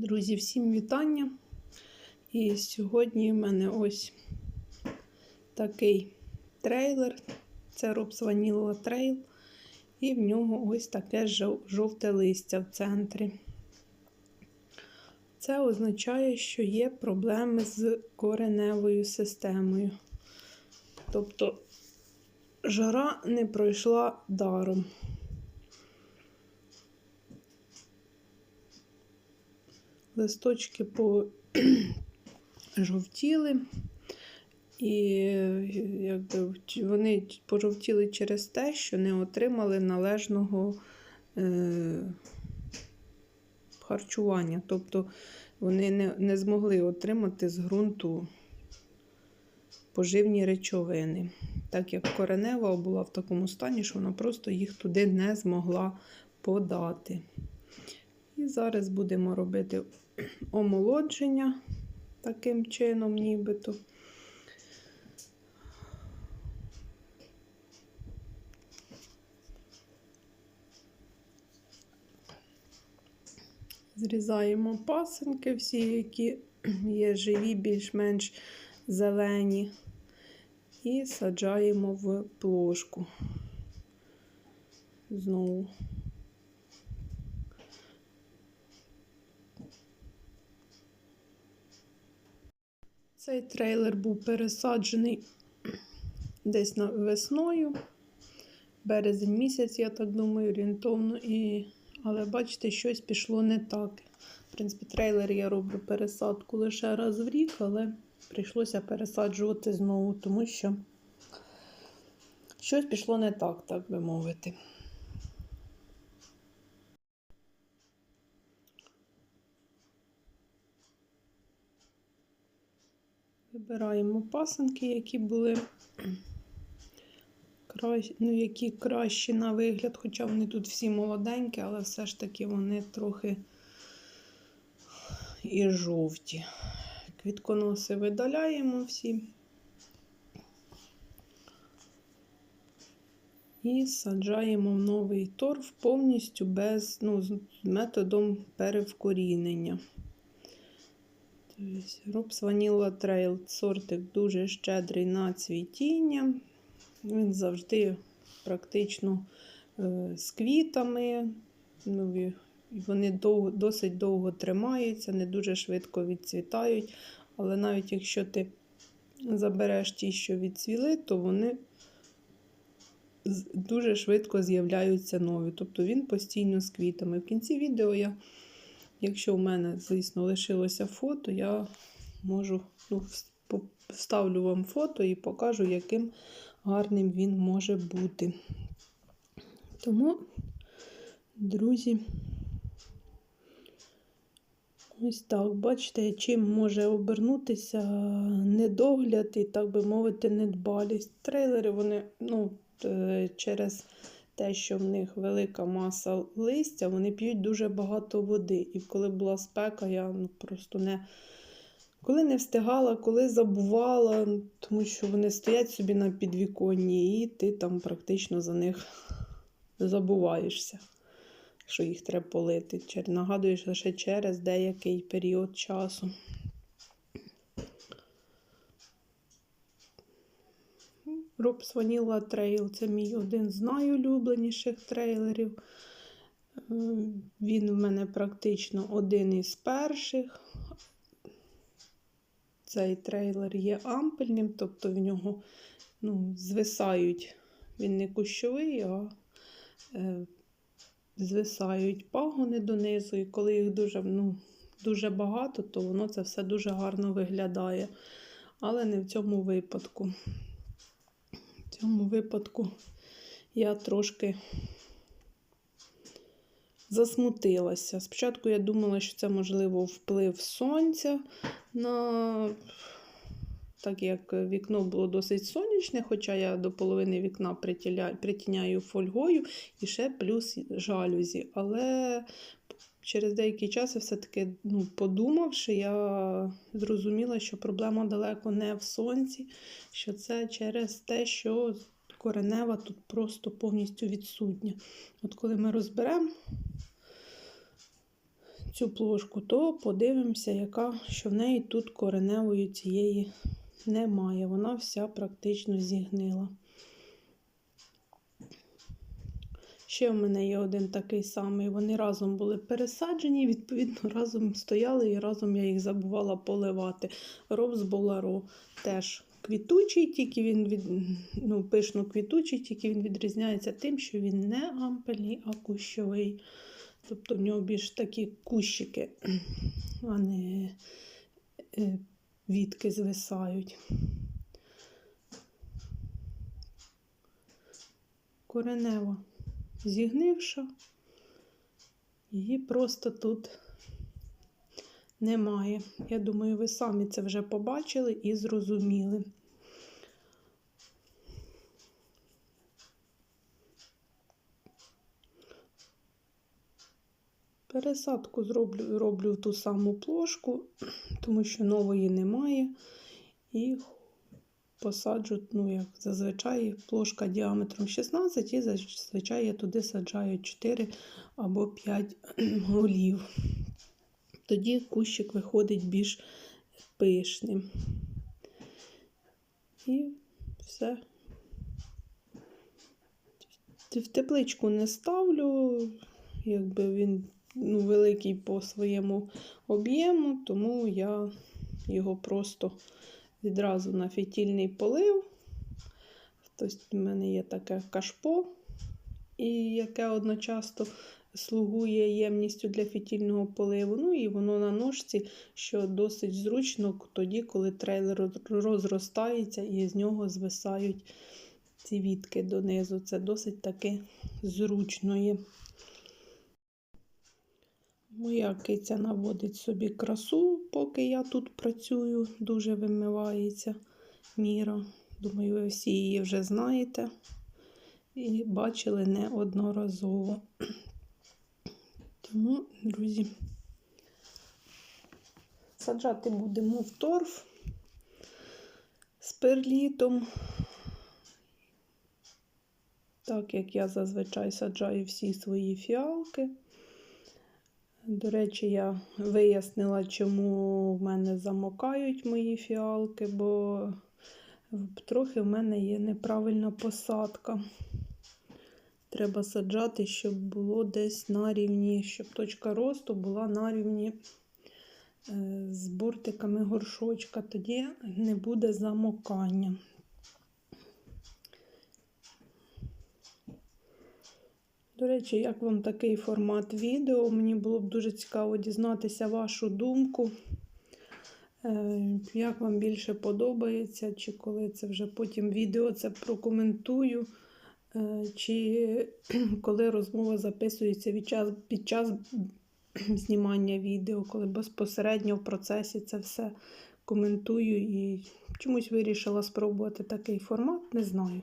Друзі, всім вітання. І сьогодні в мене ось такий трейлер. Це Робс Vanilla Trail. І в нього ось таке жовте листя в центрі. Це означає, що є проблеми з кореневою системою. Тобто жара не пройшла даром. Листочки пожовтіли, і якби, вони пожовтіли через те, що не отримали належного е, харчування. Тобто вони не, не змогли отримати з ґрунту поживні речовини. Так як коренева була в такому стані, що вона просто їх туди не змогла подати. І зараз будемо робити омолодження таким чином, нібито. Зрізаємо пасинки всі, які є живі, більш-менш зелені, і саджаємо в плошку. Знову. Цей трейлер був пересаджений десь весною, березень місяць, я так думаю, орієнтовно. І... Але бачите, щось пішло не так. В принципі, трейлер я роблю пересадку лише раз в рік, але прийшлося пересаджувати знову, тому що щось пішло не так, так би мовити. Вибираємо пасанки, які були ну, які кращі на вигляд, хоча вони тут всі молоденькі, але все ж таки вони трохи і жовті. Квітконоси видаляємо всі. І саджаємо в новий торф повністю без, ну, методом перевкорінення. Робс Vanilla Trail сортик дуже щедрий на цвітіння. Він завжди практично е, з квітами. Ну, вони довго, досить довго тримаються, не дуже швидко відцвітають. Але навіть якщо ти забереш ті, що відцвіли, то вони дуже швидко з'являються нові. Тобто він постійно з квітами. В кінці відео я Якщо в мене, звісно, лишилося фото, я можу ну, вставлю вам фото і покажу, яким гарним він може бути. Тому, друзі, ось так, бачите, чим може обернутися недогляд і, так би мовити, недбалість. Трейлери, вони ну, е, через те, що в них велика маса листя, вони п'ють дуже багато води. І коли була спека, я ну, просто не коли не встигала, коли забувала, тому що вони стоять собі на підвіконні, і ти там практично за них забуваєшся, що їх треба полити. Нагадуєш лише через деякий період часу. Робс Vanilla Trail це мій один з найулюбленіших трейлерів. Е, Він в мене практично один із перших. Цей трейлер є ампельним, тобто в нього ну, звисають, він не кущовий, а е, звисають пагони донизу, і коли їх дуже, ну, дуже багато, то воно це все дуже гарно виглядає. Але не в цьому випадку. Цьому випадку я трошки засмутилася. Спочатку я думала, що це, можливо, вплив сонця на так як вікно було досить сонячне, хоча я до половини вікна притіняю фольгою і ще плюс жалюзі. Але через деякий час я все-таки ну, подумавши, я зрозуміла, що проблема далеко не в сонці, що це через те, що коренева тут просто повністю відсутня. От коли ми розберемо цю плошку, то подивимося, яка, що в неї тут кореневої цієї немає. Вона вся практично зігнила. Ще в мене є один такий самий. Вони разом були пересаджені, відповідно, разом стояли і разом я їх забувала поливати. Робс Боларо теж квітучий, тільки він від, ну, пишно квітучий, тільки він відрізняється тим, що він не ампельний, а кущовий. Тобто в нього більш такі кущики, а не е, вітки звисають. Коренева зігнивша, її просто тут немає. Я думаю, ви самі це вже побачили і зрозуміли. Пересадку зроблю, роблю в ту саму плошку, тому що нової немає. І посаджу, ну, як зазвичай, плошка діаметром 16, і зазвичай я туди саджаю 4 або 5 голів. Тоді кущик виходить більш пишним. І все. В тепличку не ставлю, якби він ну, великий по своєму об'єму, тому я його просто відразу на фітільний полив. Тобто в мене є таке кашпо, і яке одночасно слугує ємністю для фітільного поливу. Ну і воно на ножці, що досить зручно тоді, коли трейлер розростається і з нього звисають ці вітки донизу. Це досить таки зручно є. Моя киця наводить собі красу, поки я тут працюю, дуже вимивається міра. Думаю, ви всі її вже знаєте і бачили неодноразово. Тому, друзі, саджати будемо в торф з перлітом. Так як я зазвичай саджаю всі свої фіалки. До речі, я вияснила, чому в мене замокають мої фіалки, бо трохи в мене є неправильна посадка. Треба саджати, щоб було десь на рівні, щоб точка росту була на рівні е, з бортиками горшочка, тоді не буде замокання. До речі, як вам такий формат відео? Мені було б дуже цікаво дізнатися вашу думку. Е, як вам більше подобається, чи коли це вже потім відео це прокоментую, е, чи коли розмова записується під час, під час знімання відео, коли безпосередньо в процесі це все коментую і чомусь вирішила спробувати такий формат, не знаю.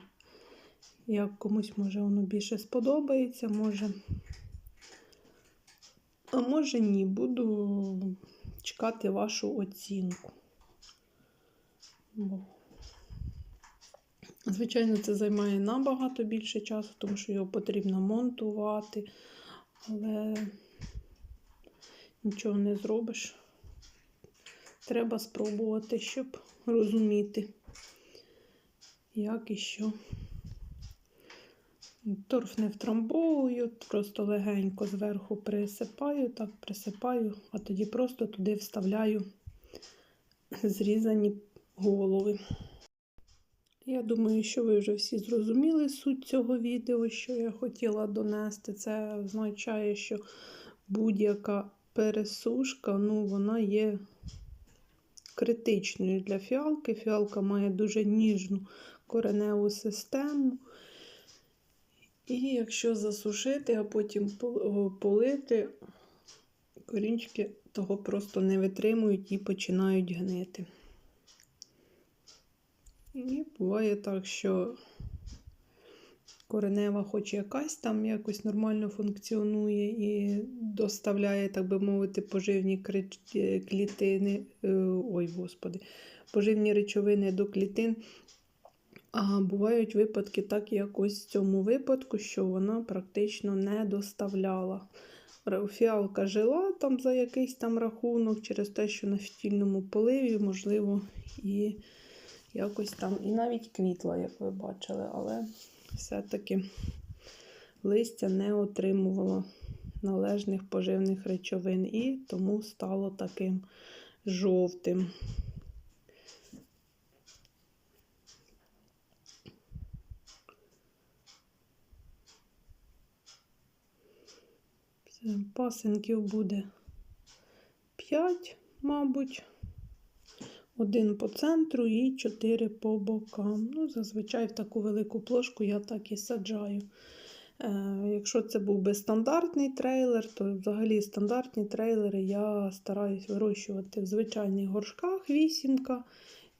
Як комусь може воно більше сподобається, може. А може ні, буду чекати вашу оцінку. Бо, звичайно, це займає набагато більше часу, тому що його потрібно монтувати, але нічого не зробиш. Треба спробувати, щоб розуміти, як і що. Торф не втрамбовую, просто легенько зверху присипаю, так присипаю, а тоді просто туди вставляю зрізані голови. Я думаю, що ви вже всі зрозуміли суть цього відео, що я хотіла донести. Це означає, що будь-яка пересушка, ну, вона є критичною для фіалки. Фіалка має дуже ніжну кореневу систему. І якщо засушити, а потім полити, корінчики того просто не витримують і починають гнити. І буває так, що коренева, хоч якась там якось нормально функціонує і доставляє, так би мовити, поживні клітини, е, ой, господи, поживні речовини до клітин. А бувають випадки, так як ось в цьому випадку, що вона практично не доставляла. фіалка жила там за якийсь там рахунок, через те, що на фітільному поливі, можливо, і якось там, і навіть квітла, як ви бачили, але все-таки листя не отримувало належних поживних речовин і тому стало таким жовтим. Все, Пасинків буде 5, мабуть. Один по центру і 4 по бокам. Ну, зазвичай в таку велику плошку я так і саджаю. Е, якщо це був би стандартний трейлер, то взагалі стандартні трейлери я стараюсь вирощувати в звичайних горшках вісімка,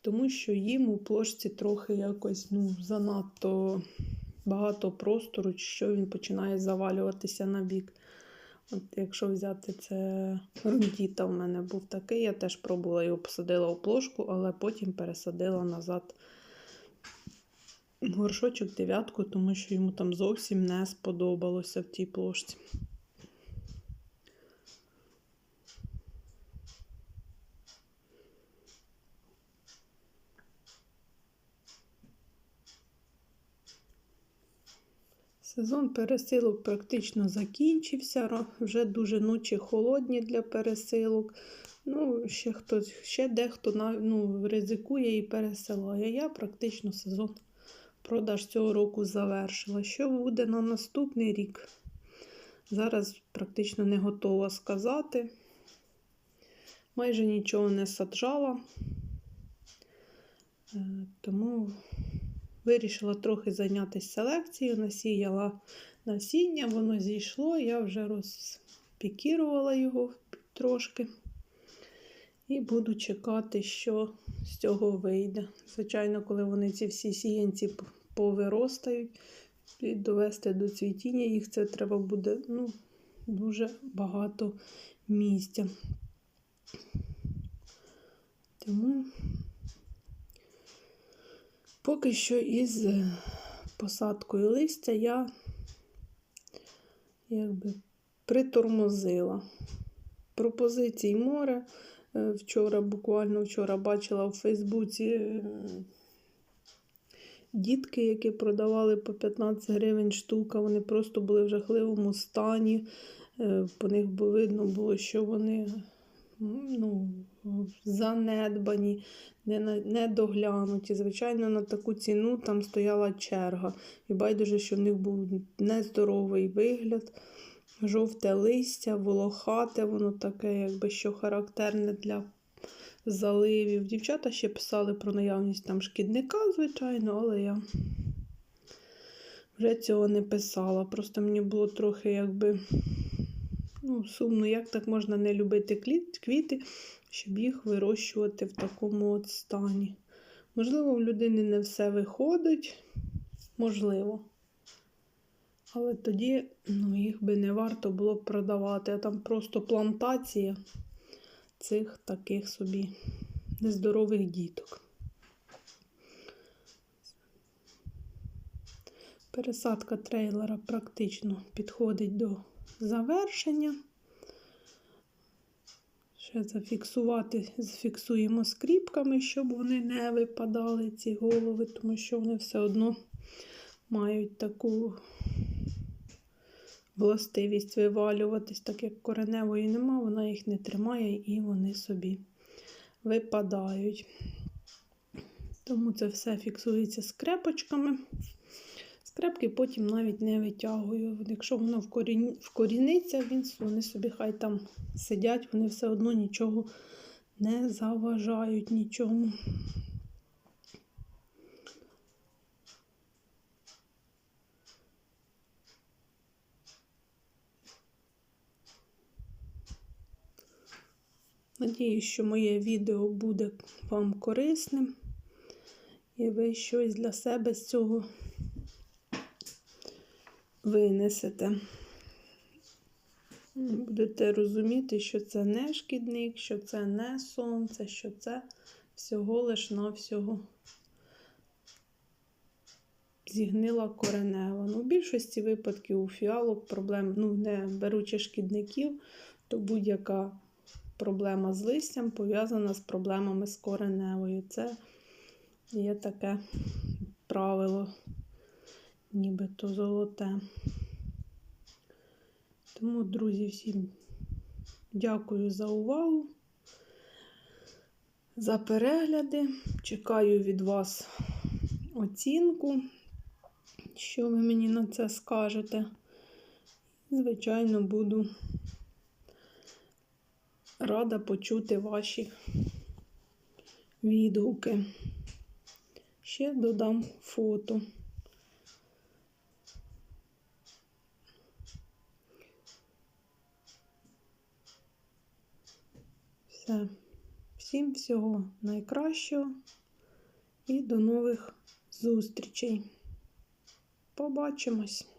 тому що їм у плошці трохи якось ну, занадто багато простору, що він починає завалюватися на бік. От якщо взяти це рундіта в мене був такий, я теж пробувала його посадила у плошку, але потім пересадила назад горшочок дев'ятку, тому що йому там зовсім не сподобалося в тій плошці. Сезон пересилок практично закінчився. Вже дуже ночі холодні для пересилок. Ну, ще хтось, ще дехто ну, ризикує і пересилає. Я практично сезон продаж цього року завершила. Що буде на наступний рік? Зараз практично не готова сказати. Майже нічого не саджала. Е, Тому вирішила трохи зайнятися селекцією, насіяла насіння, воно зійшло, я вже розпікірувала його трошки. І буду чекати, що з цього вийде. Звичайно, коли вони ці всі сіянці повиростають, довести до цвітіння їх, це треба буде ну, дуже багато місця. Тому поки що із е, посадкою листя я якби притормозила. Пропозицій море. Е, Вчора, буквально вчора бачила в Фейсбуці е, дітки, які продавали по 15 гривень штука, вони просто були в жахливому стані. По них видно було, що вони ну, занедбані, не, на- не доглянуті. Звичайно, на таку ціну там стояла черга. І байдуже, що в них був нездоровий вигляд, жовте листя, волохате, воно таке, якби що характерне для заливів. Дівчата ще писали про наявність там шкідника, звичайно, але я вже цього не писала. Просто мені було трохи якби ну, сумно, як так можна не любити квіти, щоб їх вирощувати в такому от стані. Можливо, в людини не все виходить, можливо. Але тоді ну, їх би не варто було б продавати, а там просто плантація цих таких собі нездорових діток. Пересадка трейлера практично підходить до завершення. Ще зафіксувати, зафіксуємо скріпками, щоб вони не випадали, ці голови, тому що вони все одно мають таку властивість вивалюватись, так як кореневої нема, вона їх не тримає і вони собі випадають. Тому це все фіксується скрепочками. Скрепки потім навіть не витягую. Якщо воно вкорін... вкоріниться, він, вони собі хай там сидять, вони все одно нічого не заважають нічому. Надіюсь, що моє відео буде вам корисним, і ви щось для себе з цього винесете. Будете розуміти, що це не шкідник, що це не сонце, що це всього лиш навсього зігнила коренева. Ну, в більшості випадків у фіалок проблем, ну, не беручи шкідників, то будь-яка проблема з листям пов'язана з проблемами з кореневою. Це є таке правило, нібито золоте. Тому, друзі, всім дякую за увагу, за перегляди. Чекаю від вас оцінку, що ви мені на це скажете. Звичайно, буду рада почути ваші відгуки. Ще додам фото. Все. Всім всього найкращого і до нових зустрічей. Побачимось!